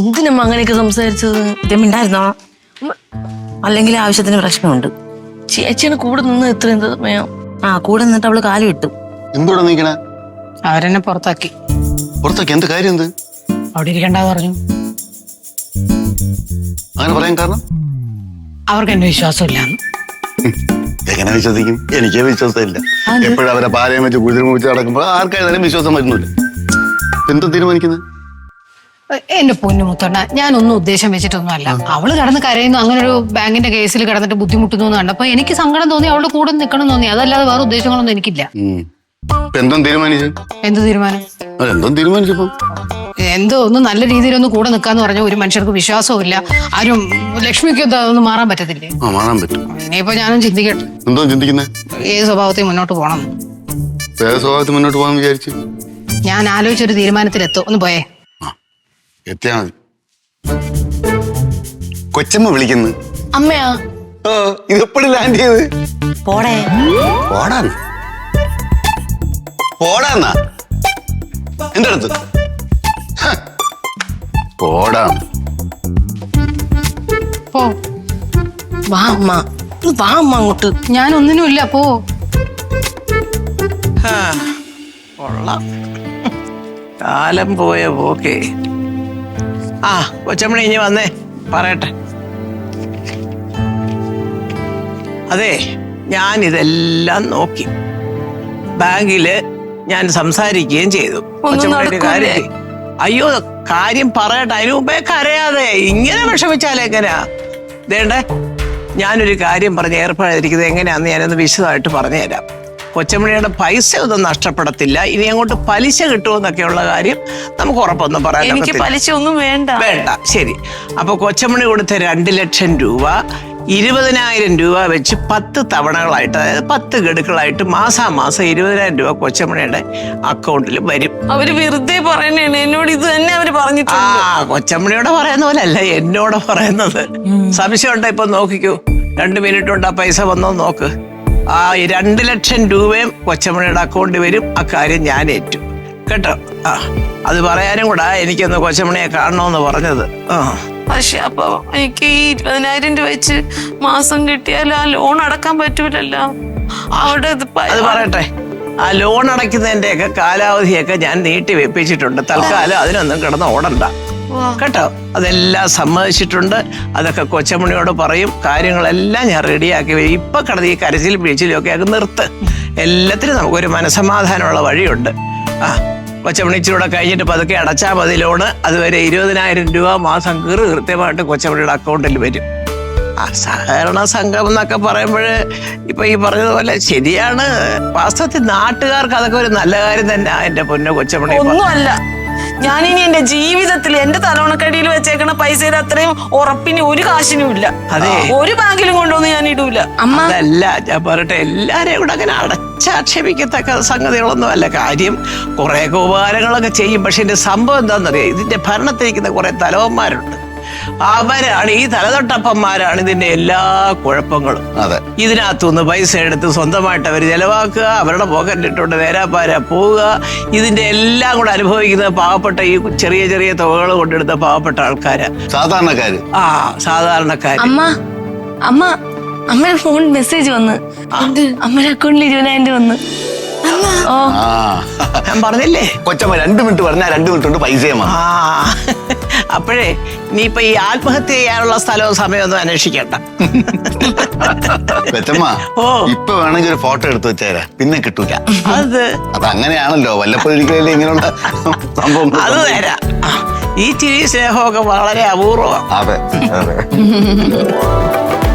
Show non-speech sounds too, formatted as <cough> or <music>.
എന്തിനമ്മ അങ്ങനെയൊക്കെ സംസാരിച്ചത്? ഇതമ്മിണ്ടായിരുന്നോ അല്ലെങ്കിൽ ആവശ്യത്തിന് പ്രശ്നമുണ്ട്. ചേച്ചിയാണ് കൂടെ നിന്ന് ഇത്രയും സമയം? ആ കൂടെ നിന്നിട്ട് അവൾ കാലം ഇട്ടു എന്തോടെ നീക്കണേ അവരെന്നെ പുറത്താക്കി. പുറത്താക്കി? എന്ത് കാര്യം എന്ത് അവിടെ ഇരിക്കണ്ടെന്ന് പറഞ്ഞു. അങ്ങനെ പറയാൻ കാരണം? അവർക്ക് എന്നെ വിശ്വാസമില്ലാന്ന്. എങ്ങനെ വിശ്വസിക്കും? എനിക്ക് വിശ്വാസമില്ല. എപ്പോഴും അവരെ പാലയം വെച്ച് കുതിരി മുറിച്ച് നടക്കുമ്പോൾ ആർക്കായാലും വിശ്വാസം വരുന്നില്ല. എന്താ തീരുമാനിക്കുന്നത് എന്റെ പൊന്നു മുത്തണ്ണ ഞാനൊന്നും ഉദ്ദേശം വെച്ചിട്ടൊന്നും അല്ല അവൾ കടന്ന് കരയുന്നു അങ്ങനെ ഒരു ബാങ്കിന്റെ കേസിൽ കിടന്നിട്ട് ബുദ്ധിമുട്ടുന്നു എന്ന് കണ്ടപ്പോ എനിക്ക് സങ്കടം തോന്നി അവളുടെ കൂടെ നിൽക്കണം തോന്നി. അതല്ലാതെ വേറെ ഉദ്ദേശങ്ങളൊന്നും എനിക്കില്ല. ഉം. ഇപ്പൊ എന്തോ തീരുമാനിച്ചു? എന്ത് തീരുമാനം? തീരുമാനിച്ചപ്പോ? എന്തോ ഒന്ന് നല്ല രീതിയിലൊന്ന് കൂടെ നിക്കാന്ന് പറഞ്ഞ ഒരു മനുഷ്യർക്ക് വിശ്വാസവും ഇല്ല. ആരും ലക്ഷ്മിക്ക് ഒന്നും മാറാൻ പറ്റത്തില്ലേ? ആ മാറാൻ പറ്റും. ഇനിയിപ്പോ ഞാനും ചിന്തിക്കട്ടെ. എന്തോ ചിന്തിക്കുന്നേ? ഏത് സ്വഭാവത്തിൽ മുന്നോട്ട് പോകണം സ്വഭാവത്തിൽ മുന്നോട്ട് പോകാൻ വിചാരിച്ചു? ഞാൻ ആലോചിച്ചൊരു തീരുമാനത്തിലെത്തും. ഒന്ന് പോയേ. എത്തിയാ മതി. കൊച്ചമ്മ വിളിക്കുന്നു. അമ്മയാ? ഓ ഇതെപ്പോഴും ലാൻഡ് ചെയ്ത്? പോടേ. പോടാന്ന്. പോടാന്നാ. എന്റെ അടുത്ത്. പോടാ പോ. വാ അമ്മ. ഒന്ന് വാ അമ്മ അങ്ങോട്ട്. ഞാൻ ഒന്നിനും ഇല്ല പോ കാലം പോയ പോക്കേ. ആ കൊച്ചമ്മണി ഇനി വന്നേ. പറയട്ടെ. അതെ ഞാൻ ഇതെല്ലാം നോക്കി. ബാങ്കിൽ ഞാൻ സംസാരിക്കുകയും ചെയ്തു. കൊച്ചമ്മണിയുടെ? കാര്യം അയ്യോ കാര്യം പറയട്ടെ. അതിനു മുമ്പേ കരയാതെ ഇങ്ങനെ വിഷമിച്ചാലേ എങ്ങനെയാ ദേണ്ടേ ഞാനൊരു കാര്യം പറഞ്ഞ് ഏർപ്പെടാതിരിക്കുന്നത് എങ്ങനെയാന്ന് ഞാനൊന്ന് വിശദമായിട്ട് പറഞ്ഞുതരാം. കൊച്ചമണിയുടെ പൈസ ഒന്നും നഷ്ടപ്പെടത്തില്ല. ഇനി അങ്ങോട്ട് പലിശ കിട്ടുമെന്നൊക്കെയുള്ള കാര്യം നമുക്ക് ഉറപ്പൊന്നും പറയാൻ എനിക്ക്. പലിശ ഒന്നും വേണ്ട. വേണ്ട. ശരി. അപ്പൊ കൊച്ചമണി കൊടുത്ത രണ്ട് ലക്ഷം രൂപ ഇരുപതിനായിരം രൂപ വെച്ച് പത്ത് തവണകളായിട്ട് അതായത് പത്ത് ഗഡുക്കളായിട്ട് മാസാമാസം ഇരുപതിനായിരം രൂപ കൊച്ചമണിയുടെ അക്കൗണ്ടിൽ വരും. അവർ വെറുതെ പറയണേണ്. എന്നോട് ഇത് തന്നെ അവർ ആ പറഞ്ഞിട്ടുണ്ട് കൊച്ചമ്മണിയോട് പറയുന്ന പോലെ അല്ല എന്നോട് പറയുന്നത്. സംശയം ഉണ്ടോ ഇപ്പൊ നോക്കിക്കൂ. രണ്ട് മിനിറ്റ് കൊണ്ട് ആ പൈസ വന്നോ നോക്ക്. ആ രണ്ട് ലക്ഷം രൂപയും കൊച്ചമ്മണിയുടെ അക്കൗണ്ടിൽ വരും. അക്കാര്യം ഞാൻ ഏറ്റു. കേട്ടോ? ആ അത് പറയാനും കൂടാ. എനിക്കൊന്ന് കൊച്ചമ്മണിയെ കാണണമെന്ന് പറഞ്ഞത്. ആ. പക്ഷെ അപ്പൊ എനിക്ക് ഈ ഇരുപതിനായിരം രൂപ വെച്ച് മാസം കിട്ടിയാൽ ആ ലോൺ അടക്കാൻ പറ്റൂലല്ലോ. അവിടെ അത് പറയട്ടെ. ആ ലോൺ അടയ്ക്കുന്നതിന്റെയൊക്കെ കാലാവധിയൊക്കെ ഞാൻ നീട്ടി വെപ്പിച്ചിട്ടുണ്ട്. തൽക്കാലം അതിനൊന്നും കിടന്ന് ഓടണ്ട. കേട്ടോ? അതെല്ലാം സമ്മതിച്ചിട്ടുണ്ട്. അതൊക്കെ കൊച്ചമണിയോട് പറയും. കാര്യങ്ങളെല്ലാം ഞാൻ റെഡിയാക്കി വരും. ഇപ്പൊ കിടന്ന് ഈ കരച്ചിലും പിഴിച്ചിലും ഒക്കെ ആക്കി നിർത്ത്. എല്ലാത്തിനും നമുക്കൊരു മനസമാധാനമുള്ള വഴിയുണ്ട്. ആ കൊച്ചമണിച്ചിലൂടെ കഴിഞ്ഞിട്ട് പതുക്കെ അടച്ചാൽ മതി ലോണ്. അതുവരെ ഇരുപതിനായിരം രൂപ മാസം കീറി കൃത്യമായിട്ട് കൊച്ചമണിയുടെ അക്കൗണ്ടിൽ വരും. ആ സഹകരണ സംഘം എന്നൊക്കെ പറയുമ്പോൾ ഇപ്പൊ ഈ പറഞ്ഞതുപോലെ ശരിയാണ്. വാസ്തവത്തിൽ നാട്ടുകാർക്ക് അതൊക്കെ ഒരു നല്ല കാര്യം തന്നെ എന്റെ പൊന്നു കൊച്ചമണി ഒന്നുമല്ല. ഞാനിനി എന്റെ ജീവിതത്തിൽ എന്റെ തലോണക്കടിയിൽ വെച്ചേക്കണ പൈസയുടെ അത്രയും ഉറപ്പിന് ഒരു കാശിനും ഇല്ല. അതെ. ഒരു ബാങ്കിലും കൊണ്ടുവന്ന് ഞാൻ ഇടൂല. അമ്മ. അതല്ല ഞാൻ പറയട്ടെ എല്ലാരെയും കൂടെ അങ്ങനെ അടച്ചാക്ഷേപിക്കത്തക്ക സംഗതികളൊന്നും അല്ല. കാര്യം കുറേയൊക്കെ ഉപകാരങ്ങളൊക്കെ ചെയ്യും. പക്ഷെ എന്റെ സംഭവം എന്താണെന്നറിയാം? ഇതിന്റെ ഭരണത്തിരിക്കുന്ന കുറെ തലവന്മാരുണ്ട് അവരാണ് ഈ തലതൊട്ടപ്പന്മാരാണ് ഇതിന്റെ എല്ലാ കുഴപ്പങ്ങളും. അതെ. ഇതിനകത്തുനിന്ന് പൈസ എടുത്ത് സ്വന്തമായിട്ട് അവർ ചെലവാക്കുക അവരുടെ പോക്കറ്റിലിട്ടുകൊണ്ട് വേരാപ്പാര പോവുക. ഇതിന്റെ എല്ലാം കൂടെ അനുഭവിക്കുന്നത് പാവപ്പെട്ട ഈ ചെറിയ ചെറിയ തുകകൾ കൊണ്ടെടുത്ത പാവപ്പെട്ട ആൾക്കാര്. സാധാരണക്കാര്. ആ സാധാരണക്കാര്. അമ്മ അമ്മ അമ്മ ഫോൺ മെസ്സേജ് വന്ന്. അമ്മയുടെ അക്കൗണ്ടിൽ ഇരുപതിനായിരം രൂപ വന്ന്. ഞാൻ പറഞ്ഞില്ലേ? കൊച്ചമ്മ രണ്ട് മിനിറ്റ് പറഞ്ഞാൽ രണ്ട് മിനിറ്റ് കൊണ്ട് പൈസയമ്മ ആ. അപ്പോഴേ നീ ഇപ്പൊ ഈ ആത്മഹത്യ ചെയ്യാനുള്ള സ്ഥലവും സമയമൊന്നും അന്വേഷിക്കണ്ട. കൊച്ചമ്മ ഓ. ഇപ്പൊ വേണമെങ്കിൽ ഒരു ഫോട്ടോ എടുത്തു വെച്ചേരാ. പിന്നെ കിട്ടൂല. അത്. അത് അങ്ങനെയാണല്ലോ. വല്ലപ്പോഴൊരിക്കലല്ലേ ഇങ്ങനെയുള്ള സംഭവം അത് തരാം. ഈ ചിരി സ്നേഹമൊക്കെ വളരെ അപൂർവ അതെ അതെ. <laughs>